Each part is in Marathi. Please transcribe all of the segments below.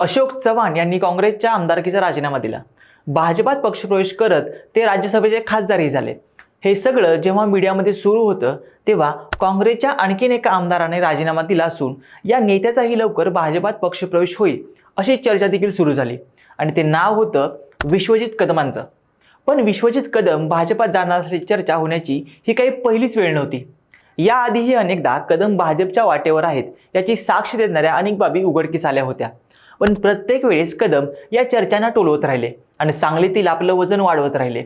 अशोक चव्हाण यांनी काँग्रेसच्या आमदारकीचा राजीनामा दिला. भाजपात पक्षप्रवेश करत ते राज्यसभेचे खासदारही झाले. हे सगळं जेव्हा मीडियामध्ये सुरू होतं तेव्हा काँग्रेसच्या आणखीन एका आमदाराने राजीनामा दिला असून या नेत्याचाही लवकर भाजपात पक्षप्रवेश होईल अशी चर्चा देखील सुरू झाली. आणि ते नाव होतं विश्वजित कदमांचं. पण विश्वजित कदम भाजपात जाणार असल्याची चर्चा होण्याची ही काही पहिलीच वेळ नव्हती. याआधीही अनेकदा कदम भाजपच्या वाटेवर आहेत याची साक्ष देणाऱ्या अनेक बाबी उघडकीस आल्या होत्या. पण प्रत्येक वेळेस कदम या चर्चांना टोलवत राहिले आणि सांगलीतील आपलं वजन वाढवत राहिले.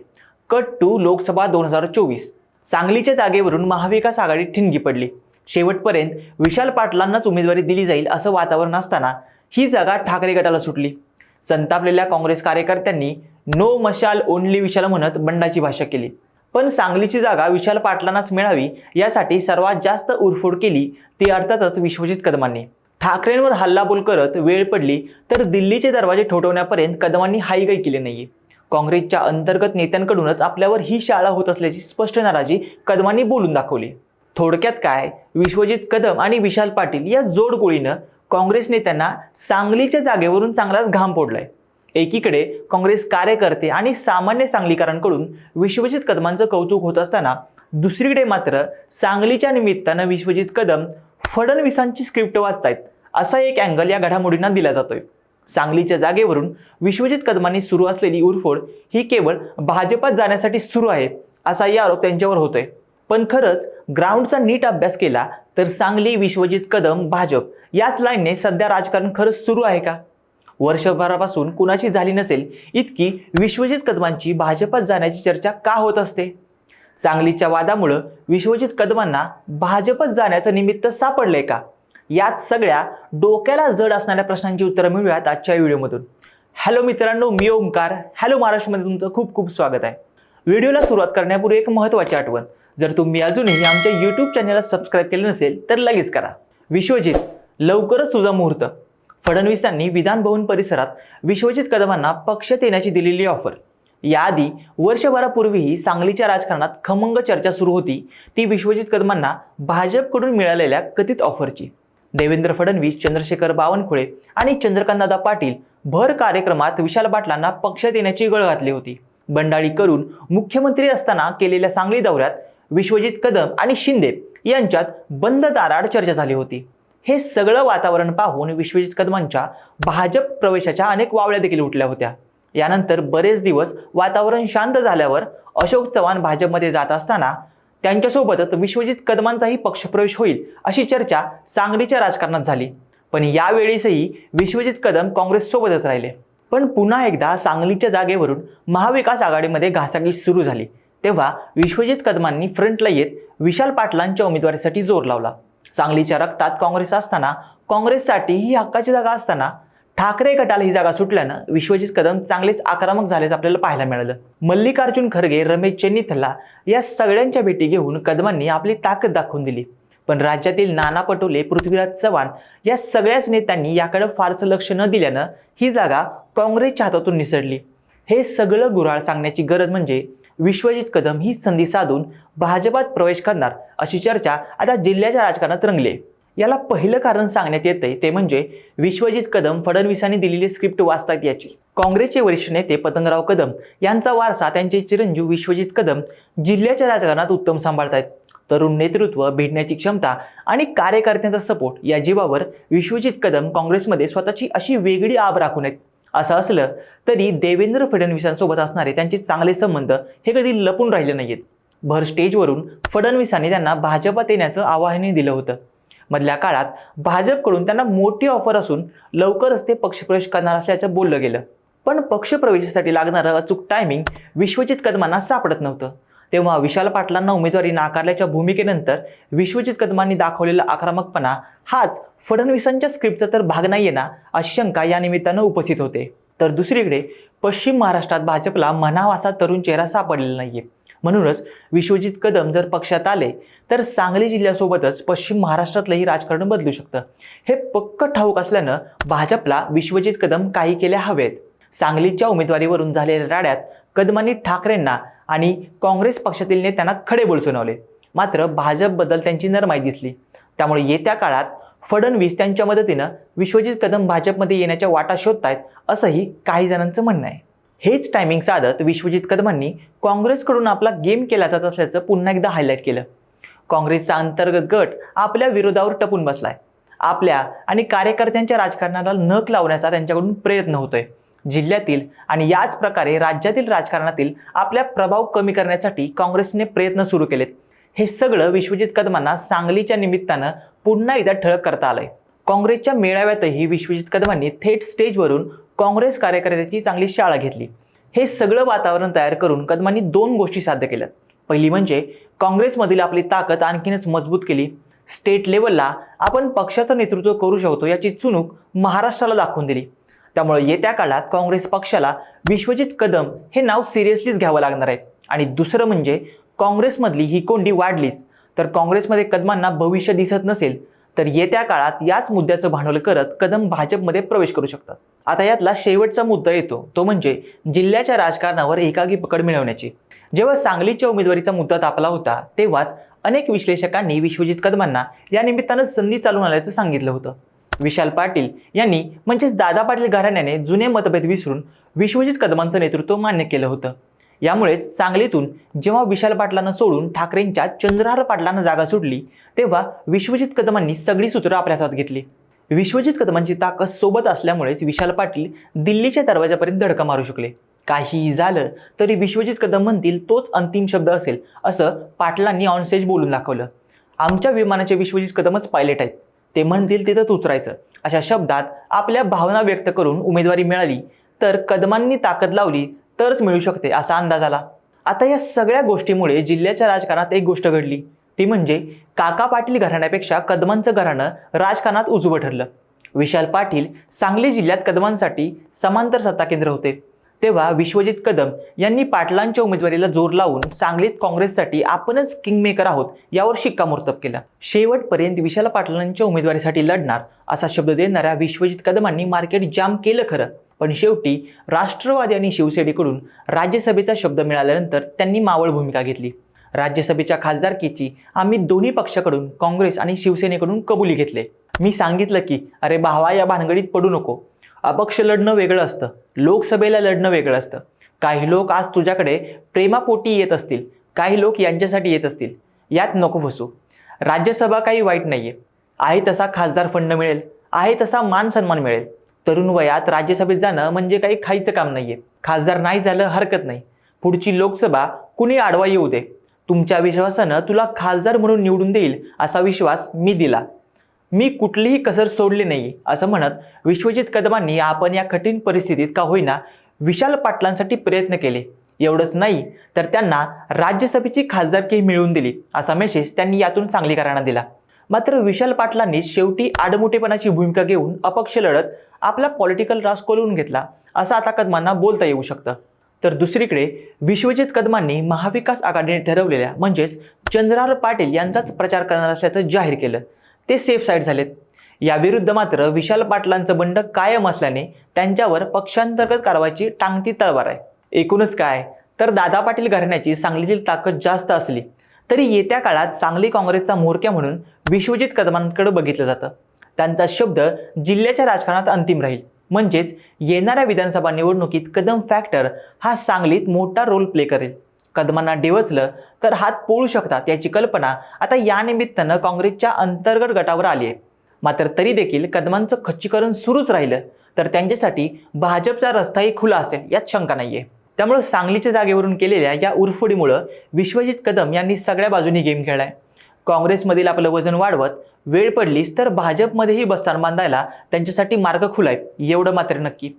कट टू लोकसभा दोन हजार चोवीस. सांगलीच्या जागेवरून महाविकास आघाडी ठिणगी पडली. शेवटपर्यंत विशाल पाटलांनाच उमेदवारी दिली जाईल असं वातावरण असताना ही जागा ठाकरे गटाला सुटली. संतापलेल्या काँग्रेस कार्यकर्त्यांनी नो मशाल ओनली विशाल म्हणत बंडाची भाषा केली. पण सांगलीची जागा विशाल पाटलांनाच मिळावी यासाठी सर्वात जास्त उरफोड केली ती अर्थातच विश्वजित कदमांनी. ठाकरेंवर हल्लाबोल करत वेळ पडली तर दिल्लीचे दरवाजे ठोठवण्यापर्यंत कदमांनी हाईगाई केली नाहीये. काँग्रेसच्या अंतर्गत नेत्यांकडूनच आपल्यावर ही शाळा होत असल्याची स्पष्ट नाराजी कदमांनी बोलून दाखवली. थोडक्यात काय? विश्वजित कदम आणि विशाल पाटील या जोडगोळीनं काँग्रेस नेत्यांना सांगलीच्या जागेवरून चांगलाच घाम फोडलाय. एकीकडे काँग्रेस कार्यकर्ते आणि सामान्य सांगलीकरांकडून विश्वजित कदमांचं कौतुक होत असताना दुसरीकडे मात्र सांगलीच्या निमित्तानं विश्वजित कदम फडणवीसांची स्क्रिप्ट वाचतायत. असा एक अँगल या घडामोडींना दिला जातोय. सांगलीच्या जागेवरून विश्वजित कदमांनी सुरू असलेली उरफोड ही केवळ भाजपात जाण्यासाठी सुरू आहे असाही आरोप त्यांच्यावर होतोय. पण खरंच ग्राउंडचा नीट अभ्यास केला तर सांगली विश्वजित कदम भाजप याच लाईनने सध्या राजकारण खरंच सुरू आहे का? वर्षभरापासून कुणाची झाली नसेल इतकी विश्वजित कदमांची भाजपात जाण्याची चर्चा का होत असते? सांगलीच्या वादामुळं विश्वजित कदमांना भाजपत जाण्याचं निमित्त सापडलंय का? यात सगळ्या डोक्याला जड असणाऱ्या प्रश्नांची उत्तरं मिळूयात आजच्या व्हिडिओमधून. हॅलो मित्रांनो मी ओंकार. हॅलो महाराष्ट्रमध्ये तुमचं खूप खूप स्वागत आहे. व्हिडिओला सुरुवात करण्यापूर्वी एक महत्त्वाची आठवण. जर तुम्ही अजूनही आमच्या यूट्यूब चॅनलला सबस्क्राईब केलं नसेल तर लगेच करा. विश्वजित लवकरच तुझा मुहूर्त. फडणवीसांनी विधानभवन परिसरात विश्वजित कदमांना पक्षात येण्याची दिलेली ऑफर याआधी वर्षभरापूर्वीही सांगलीच्या राजकारणात खमंग चर्चा सुरू होती. ती विश्वजित कदमांना भाजपकडून मिळालेल्या कथित ऑफरची देवेंद्र फडणवीस चंद्रशेखर बावनकुळे आणि चंद्रकांतदादा पाटील भर कार्यक्रमात विशाल पाटलांना पक्षात येण्याची गळ घातली होती. बंडाळी करून मुख्यमंत्री असताना केलेल्या सांगली दौऱ्यात विश्वजित कदम आणि शिंदे यांच्यात बंद दाराड चर्चा झाली होती. हे सगळं वातावरण पाहून विश्वजित कदमांच्या भाजप प्रवेशाच्या अनेक वावळ्या देखील उठल्या होत्या. यानंतर बरेच दिवस वातावरण शांत झाल्यावर अशोक चव्हाण भाजपमध्ये जात असताना त्यांच्यासोबतच विश्वजित कदमांचाही पक्षप्रवेश होईल अशी चर्चा सांगलीच्या राजकारणात झाली. पण यावेळेसही विश्वजित कदम काँग्रेससोबतच राहिले. पण पुन्हा एकदा सांगलीच्या जागेवरून महाविकास आघाडीमध्ये घासाघीस सुरू झाली. तेव्हा विश्वजित कदमांनी फ्रंटला येत विशाल पाटलांच्या उमेदवारीसाठी जोर लावला. सांगलीच्या रक्तात काँग्रेस असताना काँग्रेससाठी ही हक्काची जागा असताना ठाकरे गटाला ही जागा सुटल्यानं विश्वजित कदम चांगलेच आक्रमक झाल्याचं आपल्याला पाहायला मिळालं. मल्लिकार्जुन खरगे रमेश चेन्नीथल्ला या सगळ्यांच्या भेटी घेऊन कदमांनी आपली ताकद दाखवून दिली. पण राज्यातील नाना पटोले पृथ्वीराज चव्हाण या सगळ्याच नेत्यांनी याकडे फारसं लक्ष न दिल्यानं ही जागा काँग्रेसच्या हातातून निसरली हे सगळं गुराळ सांगण्याची गरज म्हणजे विश्वजित कदम ही संधी साधून भाजपात प्रवेश करणार अशी चर्चा आता जिल्ह्याच्या राजकारणात रंगली आहे. याला पहिलं कारण सांगण्यात येतंय ते म्हणजे विश्वजित कदम फडणवीसांनी दिलेली स्क्रिप्ट वाचतात याची. काँग्रेसचे वरिष्ठ नेते पतंगराव कदम यांचा वारसा त्यांचे चिरंजीव विश्वजित कदम जिल्ह्याच्या राजकारणात उत्तम सांभाळतात तरुण नेतृत्व भेटण्याची क्षमता आणि कार्यकर्त्यांचा सपोर्ट या जीवावर विश्वजित कदम काँग्रेसमध्ये स्वतःची अशी वेगळी आब राखून आहेत. असं असलं तरी देवेंद्र फडणवीसांसोबत असणारे त्यांचे चांगले संबंध हे कधी लपून राहिले नाहीत भर स्टेजवरून फडणवीसांनी त्यांना भाजपात येण्याचं आवाहनही दिलं होतं. मधल्या काळात भाजपकडून त्यांना मोठी ऑफर असून लवकरच ते पक्षप्रवेश करणार असल्याचं बोललं गेलं. पण पक्षप्रवेशासाठी लागणारं अचूक टायमिंग विश्वजित कदमांना सापडत नव्हतं. तेव्हा विशाल पाटलांना उमेदवारी नाकारल्याच्या भूमिकेनंतर विश्वजित कदमांनी दाखवलेला आक्रमकपणा हाच फडणवीसांच्या स्क्रिप्टचा तर भाग नाही येणार अशी शंका या निमित्तानं उपस्थित होते. तर दुसरीकडे पश्चिम महाराष्ट्रात भाजपला म्हणावा असा तरुण चेहरा सापडलेला नाहीये. म्हणूनच विश्वजित कदम जर पक्षात आले तर सांगली जिल्ह्यासोबतच पश्चिम महाराष्ट्रातलंही राजकारण बदलू शकतं. हे पक्क ठाऊक असल्यानं भाजपला विश्वजित कदम काही केल्या हवेत. सांगलीच्या उमेदवारीवरून झालेल्या राड्यात कदमांनी ठाकरेंना आणि काँग्रेस पक्षातील नेत्यांना खडे बोल सुनावले. मात्र भाजपबद्दल त्यांची नरमाई दिसली. त्यामुळे येत्या काळात फडणवीस त्यांच्या मदतीनं विश्वजित कदम भाजपमध्ये येण्याच्या वाटा शोधतायत असंही काही जणांचं म्हणणं आहे. हेच टायमिंग साधत विश्वजित कदमांनी काँग्रेसकडून आपला गेम केला जात असल्याचं पुन्हा एकदा हायलाईट केलं. काँग्रेसचा अंतर्गत गट आपल्या विरोधावर टपून बसलाय. आपल्या आणि कार्यकर्त्यांच्या राजकारणाला नख लावण्याचा त्यांच्याकडून प्रयत्न होतोय. जिल्ह्यातील आणि याच प्रकारे राज्यातील राजकारणातील आपल्या प्रभाव कमी करण्यासाठी काँग्रेसने प्रयत्न सुरू केलेत. हे सगळं विश्वजित कदमांना सांगलीच्या निमित्तानं पुन्हा एकदा ठळक करता आलंय. काँग्रेसच्या मेळाव्यातही विश्वजित कदमांनी थेट स्टेजवरून काँग्रेस कार्यकर्त्याची चांगली शाळा घेतली. हे सगळं वातावरण तयार करून कदमांनी दोन गोष्टी साध्य केल्यात. पहिली म्हणजे काँग्रेसमधील आपली ताकद आणखीनच मजबूत केली. स्टेट लेवलला आपण पक्षाचं नेतृत्व करू शकतो याची चुणूक महाराष्ट्राला दाखवून दिली. त्यामुळे येत्या काळात काँग्रेस पक्षाला विश्वजित कदम हे नाव सिरियसलीच घ्यावं लागणार आहे. आणि दुसरं म्हणजे काँग्रेसमधली ही कोंडी वाढलीच. तर काँग्रेसमध्ये कदमांना भविष्य दिसत नसेल तर येत्या काळात याच मुद्द्याचं भांडवल करत कदम भाजपमध्ये प्रवेश करू शकतात. आता यातला शेवटचा मुद्दा येतो. तो म्हणजे जिल्ह्याच्या राजकारणावर एकागी पकड मिळवण्याची. जेव्हा सांगलीच्या उमेदवारीचा मुद्दा तापला होता तेव्हाच अनेक विश्लेषकांनी विश्वजित कदमांना या निमित्तानं संधी चालून आल्याचं सांगितलं होतं. विशाल पाटील यांनी म्हणजेच दादा पाटील घराण्याने जुने मतभेद विसरून विश्वजित कदमांचं नेतृत्व मान्य केलं होतं. यामुळेच सांगलीतून जेव्हा विशाल पाटलांना सोडून ठाकरेंच्या चंद्रहार पाटलांना जागा सुटली तेव्हा विश्वजित कदमांनी सगळी सूत्रं आपल्या हातात घेतली. विश्वजित कदमांची ताकद सोबत असल्यामुळेच विशाल पाटील दिल्लीच्या दरवाजापर्यंत धडका मारू शकले. काहीही झालं तरी विश्वजित कदम म्हणतील तोच अंतिम शब्द असेल असं पाटलांनी ऑनस्टेज बोलून दाखवलं. आमच्या विमानाचे विश्वजित कदमच पायलट आहेत. ते म्हणतील तिथंच उतरायचं. अशा शब्दात आपल्या भावना व्यक्त करून उमेदवारी मिळाली. तर कदमांनी ताकद लावली तरच मिळू शकते असा अंदाज आला. आता या सगळ्या गोष्टीमुळे जिल्ह्याच्या राजकारणात एक गोष्ट घडली. ती म्हणजे काका पाटील घराण्यापेक्षा कदमांचं घराणं राजकारणात उजवं ठरलं. विशाल पाटील सांगली जिल्ह्यात कदमांसाठी समांतर सत्ता केंद्र होते. तेव्हा विश्वजित कदम यांनी पाटलांच्या उमेदवारीला जोर लावून सांगलीत काँग्रेससाठी आपणच किंगमेकर आहोत यावर शिक्कामोर्तब केला. शेवटपर्यंत विशाल पाटलांच्या उमेदवारीसाठी लढणार असा शब्द देणाऱ्या विश्वजित कदमांनी मार्केट जाम केलं खरं. पण शेवटी राष्ट्रवादी आणि शिवसेनेकडून राज्यसभेचा शब्द मिळाल्यानंतर त्यांनी मावळ भूमिका घेतली. राज्यसभेच्या खासदारकीची आम्ही दोन्ही पक्षाकडून काँग्रेस आणि शिवसेनेकडून कबुली घेतले. मी सांगितलं की अरे भावा या भानगडीत पडू नको. अपक्ष लढणं वेगळं असतं. लोकसभेला लढणं वेगळं असतं. काही लोक आज तुझ्याकडे प्रेमापोटी येत असतील. काही लोक यांच्यासाठी येत असतील. यात नको फसू. राज्यसभा काही वाईट नाही आहे तसा खासदार फंड मिळेल. आहे तसा मान सन्मान मिळेल. तरुण वयात राज्यसभेत जाणं म्हणजे काही खायचं काम नाहीये. खासदार नाही झालं हरकत नाही. पुढची लोकसभा कुणी आडवा येऊ दे? तुमच्या विश्वासानं तुला खासदार म्हणून निवडून देईल असा विश्वास मी दिला. मी कुठलीही कसर सोडली नाही असं म्हणत विश्वजित कदमांनी आपण या कठीण परिस्थितीत का होईना विशाल पाटलांसाठी प्रयत्न केले. एवढंच नाही तर त्यांना राज्यसभेची खासदारकी मिळवून दिली असा मेसेज त्यांनी यातून सांगलीकरांना दिला. मात्र विशाल पाटलांनी शेवटी आडमुठेपणाची भूमिका घेऊन अपक्ष लढत आपला पॉलिटिकल रास कोलवून घेतला असं आता कदमांना बोलता येऊ शकतं. तर दुसरीकडे विश्वजित कदमांनी महाविकास आघाडीने ठरवलेल्या म्हणजेच चंद्रार पाटील यांचाच प्रचार करणार असल्याचं जाहीर केलं. ते सेफ साईड झालेत. याविरुद्ध मात्र विशाल पाटलांचं बंड कायम असल्याने त्यांच्यावर पक्षांतर्गत कारवाईची टांगती तळवार आहे. एकूणच काय? तर दादा पाटील घराण्याची सांगलीतील ताकद जास्त असली तरी येत्या काळात सांगली काँग्रेसचा म्होरक्या म्हणून विश्वजित कदमांकडे बघितलं जातं. त्यांचा शब्द जिल्ह्याच्या राजकारणात अंतिम राहील. म्हणजेच येणाऱ्या विधानसभा निवडणुकीत कदम फॅक्टर हा सांगलीत मोठा रोल प्ले करेल. कदमांना डिवचलं तर हात पोळू शकतात याची कल्पना आता यानिमित्तानं काँग्रेसच्या अंतर्गत गटावर आली आहे. मात्र तरी देखील कदमांचं खच्चीकरण सुरूच राहिलं. तर त्यांच्यासाठी भाजपचा रस्ताही खुला असेल यात शंका नाहीये. त्यामुळं सांगलीच्या जागेवरून केलेल्या या उरफोडीमुळं विश्वजित कदम यांनी सगळ्या बाजूनी गेम खेळलाय. काँग्रेसमधील आपलं वजन वाढवत वेळ पडलीस तर भाजपमध्येही बस्तान बांधायला त्यांच्यासाठी मार्ग खुलाय एवढं मात्र नक्की.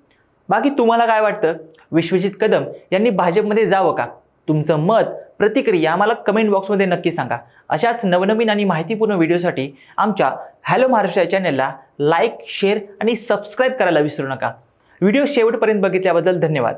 बाकी तुम्हाला काय वाटतं? विश्वजित कदम यांनी भाजपमध्ये जावं का? तुमचं मत प्रतिक्रिया आम्हाला कमेंट बॉक्समध्ये नक्की सांगा. अशाच नवनवीन आणि माहितीपूर्ण व्हिडिओसाठी आमच्या हॅलो महाराष्ट्र या चॅनलला लाईक शेअर आणि सबस्क्राईब करायला विसरू नका. व्हिडिओ शेवटपर्यंत बघितल्याबद्दल धन्यवाद.